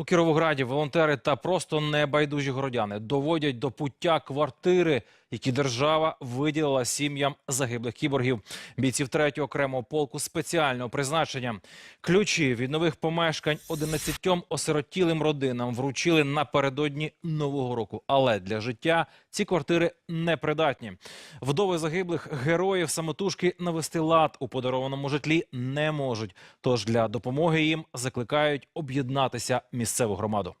У Кіровограді волонтери та просто небайдужі городяни доводять до пуття квартири, які держава виділила сім'ям загиблих кіборгів, бійців третього окремого полку спеціального призначення. Ключі від нових помешкань 11 осиротілим родинам вручили напередодні нового року. Але для життя ці квартири непридатні. Вдови загиблих героїв самотужки навести лад у подарованому житлі не можуть. Тож для допомоги їм закликають об'єднатися місцеву громаду.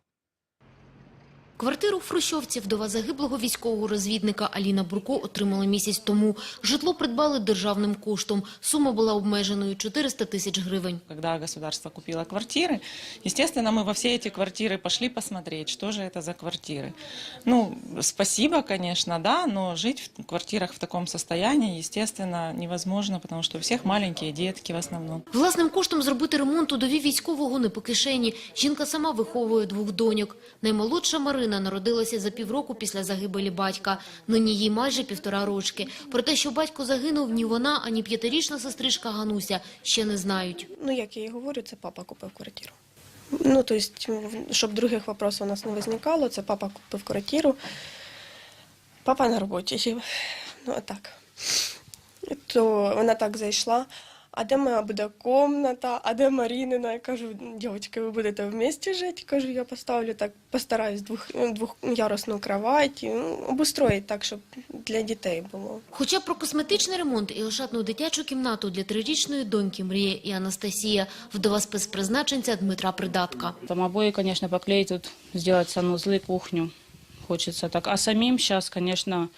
Квартиру в Хрущовці вдова загиблого військового розвідника Аліна Бурко отримала місяць тому. Житло придбали державним коштом. Сума була обмеженою – 400 тисяч гривень. Когда государство купило квартиры, естественно, мы во все эти квартиры пошли посмотреть, что же это за квартиры. Ну, спасибо, конечно, да, но жить в квартирах в таком состоянии, естественно, невозможно, потому что у всех маленькие детки в основном. Власним коштом зробити ремонт удові військового не по кишені. Жінка сама виховує двох доньок. Наймолодша Марина народилася за півроку після загибелі батька. Нині їй майже півтора рочки. Про те, що батько загинув, ні вона, ані п'ятирічна сестричка Гануся ще не знають. Ну, як я і говорю, це папа купив квартиру. Ну, то есть, щоб других вопросів у нас не виникало, це папа купив квартиру. Папа на роботі жив. Ну, а так. То вона так зайшла. А де моя буде комната, а де Марінина? Я кажу, дівчатки, ви будете в місті жити. Кажу, я поставлю так, постараюсь двох, двохярусну кровать, ну, обустроїть так, щоб для дітей було. Хоча про косметичний ремонт і ошатну дитячу кімнату для трирічної доньки мріє і Анастасія, вдова спецпризначенця Дмитра Придатка. Там обои, конечно, поклеить, тут сделать санузлы, кухню. Хочется так. А самим сейчас, конечно,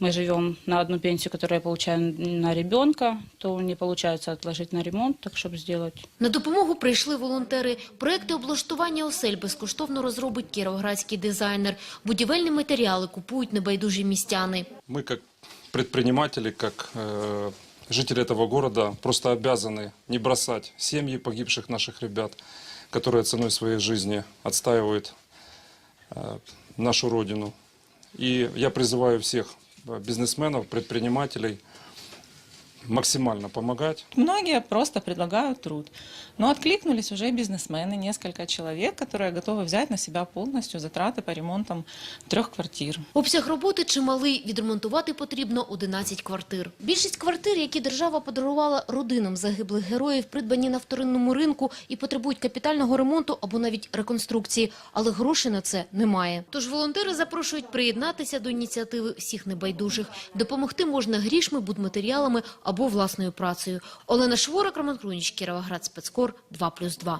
мы живем на одну пенсию, которую я получаю на ребенка, то не получается отложить на ремонт, так чтобы сделать. На допомогу прийшли волонтери. Проекти облаштування осель безкоштовно розробить кіровоградський дизайнер. Будівельні матеріали купують небайдужі містяни. Мы как предприниматели, как э, жители этого города просто обязаны не бросать семьи погибших наших ребят, которые ценой своей жизни отстаивают э, нашу родину. И я призываю всех э, бизнесменов, предпринимателей максимально помогать. Многие просто предлагают труд. Но откликнулись уже бизнесмены, несколько человек, которые готовы взять на себя полностью затраты по ремонтам трех квартир. Обсяг роботи чималий. Відремонтувати потрібно 11 квартир. Більшість квартир, які держава подарувала родинам загиблих героїв, придбані на вторинному ринку і потребують капітального ремонту або навіть реконструкції. Але грошей на це немає. Тож волонтери запрошують приєднатися до ініціативи всіх небайдужих. Допомогти можна грішми, будматеріалами або власною працею. Олена Шворак, Роман Крунич, Кіровоград, Спецкор, 2+,2.